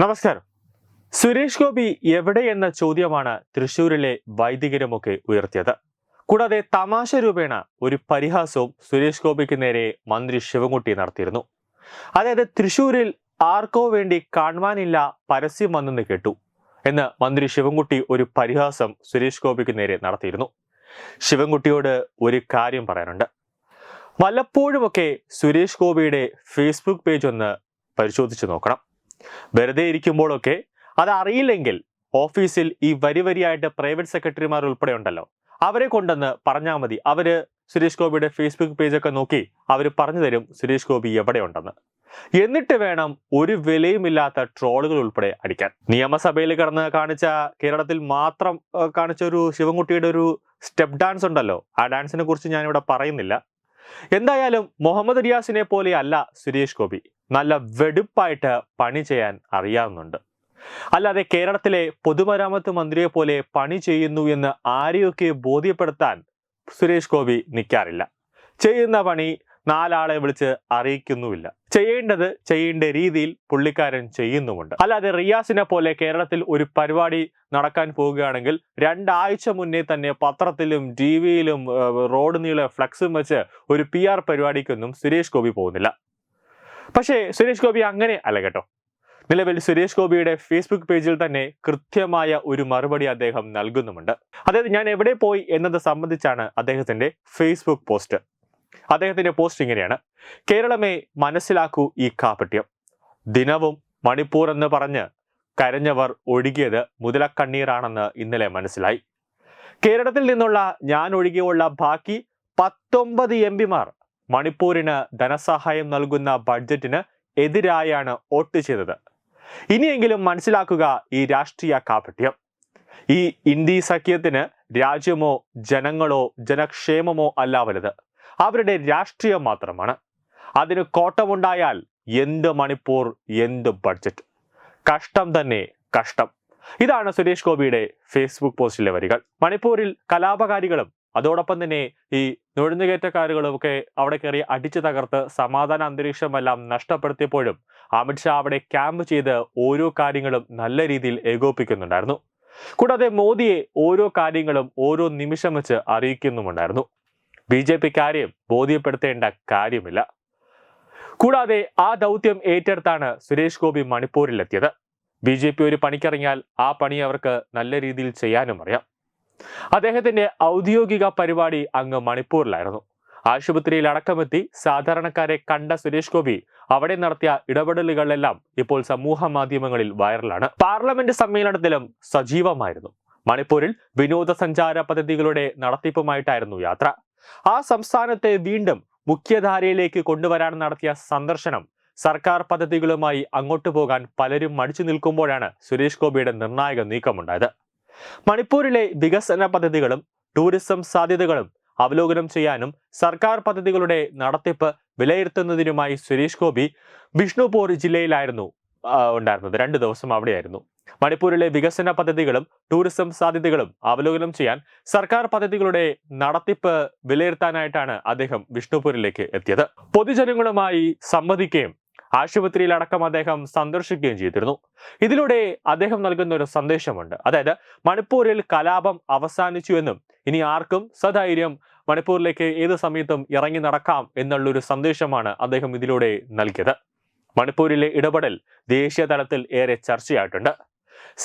നമസ്കാരം. സുരേഷ് ഗോപി എവിടെ എന്ന ചോദ്യമാണ് തൃശൂരിലെ വൈദികരുമൊക്കെ ഉയർത്തിയത്. കൂടാതെ തമാശ രൂപേണ ഒരു പരിഹാസവും സുരേഷ് ഗോപിക്ക് നേരെ മന്ത്രി ശിവൻകുട്ടി നടത്തിയിരുന്നു. അതായത് തൃശൂരിൽ ആർക്കോ വേണ്ടി കാണുവാനില്ല പരസ്യം വന്നെന്ന് കേട്ടു എന്ന് മന്ത്രി ശിവൻകുട്ടി ഒരു പരിഹാസം സുരേഷ് ഗോപിക്ക് നേരെ നടത്തിയിരുന്നു. ശിവൻകുട്ടിയോട് ഒരു കാര്യം പറയാനുണ്ട്. വല്ലപ്പോഴുമൊക്കെ സുരേഷ് ഗോപിയുടെ ഫേസ്ബുക്ക് പേജ് ഒന്ന് പരിശോധിച്ച് നോക്കണം. വെറുതെ ഇരിക്കുമ്പോഴൊക്കെ അത് അറിയില്ലെങ്കിൽ ഓഫീസിൽ ഈ വരി വരിയായിട്ട് പ്രൈവറ്റ് സെക്രട്ടറിമാർ ഉൾപ്പെടെ ഉണ്ടല്ലോ അവരെ കൊണ്ടെന്ന് പറഞ്ഞാൽ മതി. അവർ സുരേഷ് ഗോപിയുടെ ഫേസ്ബുക്ക് പേജൊക്കെ നോക്കി അവർ പറഞ്ഞു തരും സുരേഷ് ഗോപി എവിടെ ഉണ്ടെന്ന് എന്നിട്ട് വേണം ഒരു വിലയുമില്ലാത്ത ട്രോളുകൾ ഉൾപ്പെടെ അടിക്കാൻ. നിയമസഭയിൽ കിടന്ന് കാണിച്ച കേരളത്തിൽ മാത്രം കാണിച്ച ഒരു ശിവൻകുട്ടിയുടെ ഒരു സ്റ്റെപ്പ് ഡാൻസ് ഉണ്ടല്ലോ. ആ ഡാൻസിനെ കുറിച്ച് ഞാനിവിടെ പറയുന്നില്ല. എന്തായാലും മുഹമ്മദ് റിയാസിനെ പോലെയല്ല സുരേഷ് ഗോപി. നല്ല വെടുപ്പായിട്ട് പണി ചെയ്യാൻ അറിയാവുന്നുണ്ട്. അല്ലാതെ കേരളത്തിലെ പൊതുമരാമത്ത് മന്ത്രിയെ പോലെ പണി ചെയ്യുന്നു എന്ന് ആരെയൊക്കെ ബോധ്യപ്പെടുത്താൻ സുരേഷ് ഗോപി നിൽക്കാറില്ല ചെയ്യുന്ന പണി നാലാളെ വിളിച്ച് അറിയിക്കുന്നുമില്ല. ചെയ്യേണ്ടത് ചെയ്യേണ്ട രീതിയിൽ പുള്ളിക്കാരൻ ചെയ്യുന്നുമുണ്ട്. അല്ലാതെ റിയാസിനെ പോലെ കേരളത്തിൽ ഒരു പരിപാടി നടക്കാൻ പോവുകയാണെങ്കിൽ രണ്ടാഴ്ച മുന്നേ തന്നെ പത്രത്തിലും ടി വിയിലും റോഡ് നീളെ ഫ്ലക്സും വെച്ച് ഒരു പി ആർ പരിപാടിക്കൊന്നും സുരേഷ് ഗോപി പോകുന്നില്ല. പക്ഷേ സുരേഷ് ഗോപി അങ്ങനെ അല്ല കേട്ടോ. നിലവിൽ സുരേഷ് ഗോപിയുടെ ഫേസ്ബുക്ക് പേജിൽ തന്നെ കൃത്യമായ ഒരു മറുപടി അദ്ദേഹം നൽകുന്നുമുണ്ട്. അതായത് ഞാൻ എവിടെ പോയി എന്നത് സംബന്ധിച്ചാണ് അദ്ദേഹത്തിന്റെ ഫേസ്ബുക്ക് പോസ്റ്റ് അദ്ദേഹത്തിന്റെ പോസ്റ്റ് ഇങ്ങനെയാണ്. കേരളമേ മനസ്സിലാക്കൂ ഈ കാപട്യം. ദിനവും മണിപ്പൂർ എന്ന് പറഞ്ഞ് കരഞ്ഞവർ ഒഴുകിയത് മുതലക്കണ്ണീറാണെന്ന് ഇന്നലെ മനസ്സിലായി. കേരളത്തിൽ നിന്നുള്ള ഞാൻ ഒഴികെയുള്ള ബാക്കി പത്തൊമ്പത് എം പിമാർ മണിപ്പൂരിന് ധനസഹായം നൽകുന്ന ബഡ്ജറ്റിന് എതിരായാണ് വോട്ട് ചെയ്തത്. ഇനിയെങ്കിലും മനസ്സിലാക്കുക ഈ രാഷ്ട്രീയ കാപട്യം. ഈ ഇന്ത്യ സഖ്യത്തിന് രാജ്യമോ ജനങ്ങളോ ജനക്ഷേമമോ അല്ല വലുത് അവരുടെ രാഷ്ട്രീയം മാത്രമാണ്. അതിന് കോട്ടമുണ്ടായാൽ എന്ത് മണിപ്പൂർ എന്ത് ബഡ്ജറ്റ്? കഷ്ടം തന്നെ കഷ്ടം. ഇതാണ് സുരേഷ് ഗോപിയുടെ ഫേസ്ബുക്ക് പോസ്റ്റിലെ വരികൾ. മണിപ്പൂരിൽ കലാപകാരികളും അതോടൊപ്പം തന്നെ ഈ നുഴഞ്ഞുകയറ്റക്കാരുകളും ഒക്കെ അവിടെ കയറി അടിച്ചു തകർത്ത് സമാധാന അന്തരീക്ഷമെല്ലാം നഷ്ടപ്പെടുത്തിയപ്പോഴും അമിത്ഷാ അവിടെ ക്യാമ്പ് ചെയ്ത് ഓരോ കാര്യങ്ങളും നല്ല രീതിയിൽ ഏകോപിക്കുന്നുണ്ടായിരുന്നു. കൂടാതെ മോദിയെ ഓരോ കാര്യങ്ങളും ഓരോ നിമിഷം വെച്ച് അറിയിക്കുന്നുമുണ്ടായിരുന്നു. ബി ജെ പി കാര്യം ബോധ്യപ്പെടുത്തേണ്ട കാര്യമില്ല. കൂടാതെ ആ ദൗത്യം ഏറ്റെടുത്താണ് സുരേഷ് ഗോപി മണിപ്പൂരിലെത്തിയത്. ബി ജെ പി ഒരു പണിക്കിറങ്ങിയാൽ ആ പണി അവർക്ക് നല്ല രീതിയിൽ ചെയ്യാനും അറിയാം. അദ്ദേഹത്തിന്റെ ഔദ്യോഗിക പരിപാടി അങ്ങ് മണിപ്പൂരിലായിരുന്നു. ആശുപത്രിയിൽ അടക്കമെത്തി സാധാരണക്കാരെ കണ്ട സുരേഷ് ഗോപി അവിടെ നടത്തിയ ഇടപെടലുകളെല്ലാം ഇപ്പോൾ സമൂഹ മാധ്യമങ്ങളിൽ വൈറലാണ്. പാർലമെന്റ് സമ്മേളനത്തിലും സജീവമായിരുന്നു. മണിപ്പൂരിൽ വിനോദസഞ്ചാര പദ്ധതികളുടെ നടത്തിപ്പുമായിട്ടായിരുന്നു യാത്ര. ആ സംസ്ഥാനത്തെ വീണ്ടും മുഖ്യധാരയിലേക്ക് കൊണ്ടുവരാൻ നടത്തിയ സന്ദർശനം സർക്കാർ പദ്ധതികളുമായി അങ്ങോട്ട് പോകാൻ പലരും മടിച്ചു നിൽക്കുമ്പോഴാണ് സുരേഷ് ഗോപിയുടെ നിർണായക നീക്കമുണ്ടായത്. മണിപ്പൂരിലെ വികസന പദ്ധതികളും ടൂറിസം സാധ്യതകളും അവലോകനം ചെയ്യാനും സർക്കാർ പദ്ധതികളുടെ നടത്തിപ്പ് വിലയിരുത്തുന്നതിനുമായി സുരേഷ് ഗോപി ബിഷ്ണുപൂർ ജില്ലയിലായിരുന്നു ഉണ്ടായിരുന്നത്. രണ്ട് ദിവസം അവിടെയായിരുന്നു. മണിപ്പൂരിലെ വികസന പദ്ധതികളും ടൂറിസം സാധ്യതകളും അവലോകനം ചെയ്യാൻ സർക്കാർ പദ്ധതികളുടെ നടത്തിപ്പ് വിലയിരുത്താനായിട്ടാണ് അദ്ദേഹം വിഷ്ണുപൂരിലേക്ക് എത്തിയത്. പൊതുജനങ്ങളുമായി സംവദിക്കുകയും ആശുപത്രിയിലടക്കം അദ്ദേഹം സന്ദർശിക്കുകയും ചെയ്തിരുന്നു. ഇതിലൂടെ അദ്ദേഹം നൽകുന്ന ഒരു സന്ദേശമുണ്ട്. അതായത് മണിപ്പൂരിൽ കലാപം അവസാനിച്ചു എന്നും ഇനി ആർക്കും സധൈര്യം മണിപ്പൂരിലേക്ക് ഏത് സമയത്തും ഇറങ്ങി നടക്കാം എന്നുള്ളൊരു സന്ദേശമാണ് അദ്ദേഹം ഇതിലൂടെ നൽകിയത്. മണിപ്പൂരിലെ ഇടപെടൽ ദേശീയ തലത്തിൽ ഏറെ ചർച്ചയായിട്ടുണ്ട്.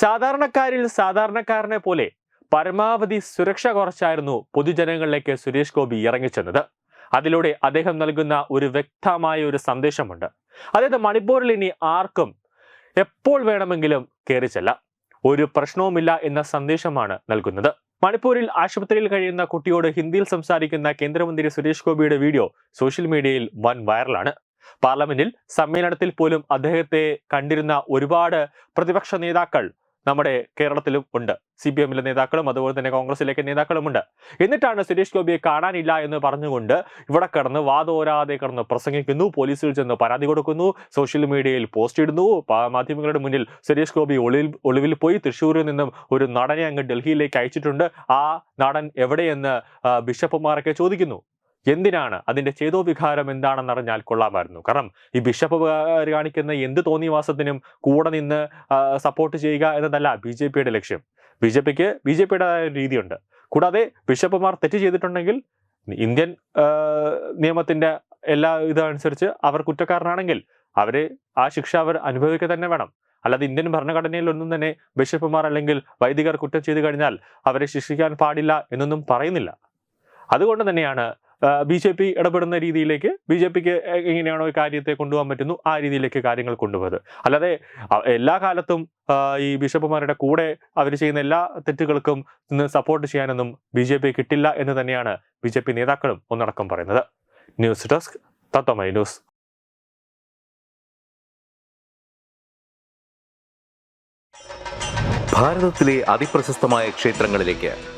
സാധാരണക്കാരിൽ സാധാരണക്കാരനെ പോലെ പരമാവധി സുരക്ഷ കുറച്ചായിരുന്നു പൊതുജനങ്ങളിലേക്ക് സുരേഷ് ഗോപി ഇറങ്ങിച്ചെന്നത്. അതിലൂടെ അദ്ദേഹം നൽകുന്ന ഒരു വ്യക്തമായ ഒരു സന്ദേശമുണ്ട്. അതായത് മണിപ്പൂരിൽ ഇനി ആർക്കും എപ്പോൾ വേണമെങ്കിലും കയറി ചെല്ലാം. ഒരു പ്രശ്നവുമില്ല എന്ന സന്ദേശമാണ് നൽകുന്നത്. മണിപ്പൂരിൽ ആശുപത്രിയിൽ കഴിയുന്ന കുട്ടിയോട് ഹിന്ദിയിൽ സംസാരിക്കുന്ന കേന്ദ്രമന്ത്രി സുരേഷ് ഗോപിയുടെ വീഡിയോ സോഷ്യൽ മീഡിയയിൽ വൻ വൈറലാണ്. പാർലമെന്റിൽ സമ്മേളനത്തിൽ പോലും അദ്ദേഹത്തെ കണ്ടിരുന്ന ഒരുപാട് പ്രതിപക്ഷ നേതാക്കൾ നമ്മുടെ കേരളത്തിലും ഉണ്ട്. സി പി എമ്മിലെ നേതാക്കളും അതുപോലെ തന്നെ കോൺഗ്രസിലേക്ക് നേതാക്കളുമുണ്ട് എന്നിട്ടാണ് സുരേഷ് ഗോപിയെ കാണാനില്ല എന്ന് പറഞ്ഞുകൊണ്ട് ഇവിടെ കിടന്ന് വാദോരാതെ കിടന്ന് പ്രസംഗിക്കുന്നു പോലീസിൽ ചെന്ന് പരാതി കൊടുക്കുന്നു സോഷ്യൽ മീഡിയയിൽ പോസ്റ്റ് ഇടുന്നു മാധ്യമങ്ങളുടെ മുന്നിൽ സുരേഷ് ഗോപി ഒളിവിൽ ഒളിവിൽ പോയി തൃശ്ശൂരിൽ നിന്നും ഒരു നടനെ അങ്ങ് ഡൽഹിയിലേക്ക് അയച്ചിട്ടുണ്ട്. ആ നടൻ എവിടെയെന്ന് ബിഷപ്പുമാരൊക്കെ ചോദിക്കുന്നു. എന്തിനാണ്? ചേതോവികാരം എന്താണെന്ന് അറിഞ്ഞാൽ കൊള്ളാമായിരുന്നു. കാരണം ഈ ബിഷപ്പ് കാണിക്കുന്ന എന്ത് തോന്നിവാസത്തിനും കൂടെ നിന്ന് സപ്പോർട്ട് ചെയ്യുക എന്നതല്ല ബി ജെ പിയുടെ ലക്ഷ്യം. ബി ജെ പിക്ക് ബി ജെ പിയുടേതായ രീതിയുണ്ട്. കൂടാതെ ബിഷപ്പുമാർ തെറ്റ് ചെയ്തിട്ടുണ്ടെങ്കിൽ ഇന്ത്യൻ നിയമത്തിന്റെ എല്ലാ ഇതനുസരിച്ച് അവർ കുറ്റക്കാരനാണെങ്കിൽ അവരെ ആ ശിക്ഷ അവർ അനുഭവിക്കുക തന്നെ വേണം. അല്ലാതെ ഇന്ത്യൻ ഭരണഘടനയിൽ ഒന്നും തന്നെ ബിഷപ്പുമാർ അല്ലെങ്കിൽ വൈദികർ കുറ്റം ചെയ്തു കഴിഞ്ഞാൽ അവരെ ശിക്ഷിക്കാൻ പാടില്ല എന്നൊന്നും പറയുന്നില്ല. അതുകൊണ്ട് തന്നെയാണ് ബി ജെ പി ഇടപെടുന്ന രീതിയിലേക്ക് ബി ജെ പിക്ക് എങ്ങനെയാണോ കാര്യത്തെ കൊണ്ടുപോകാൻ പറ്റുന്നു ആ രീതിയിലേക്ക് കാര്യങ്ങൾ കൊണ്ടുപോയത് അല്ലാതെ എല്ലാ കാലത്തും ഈ ബിഷപ്പുമാരുടെ കൂടെ അവർ ചെയ്യുന്ന എല്ലാ തെറ്റുകൾക്കും നിന്ന് സപ്പോർട്ട് ചെയ്യാനൊന്നും ബി ജെ പി കിട്ടില്ല എന്ന് തന്നെയാണ് ബി ജെ പി നേതാക്കളും ഒന്നടക്കം പറയുന്നത്. News desk Tatwamayi news. ക്ഷേത്രങ്ങളിലേക്ക്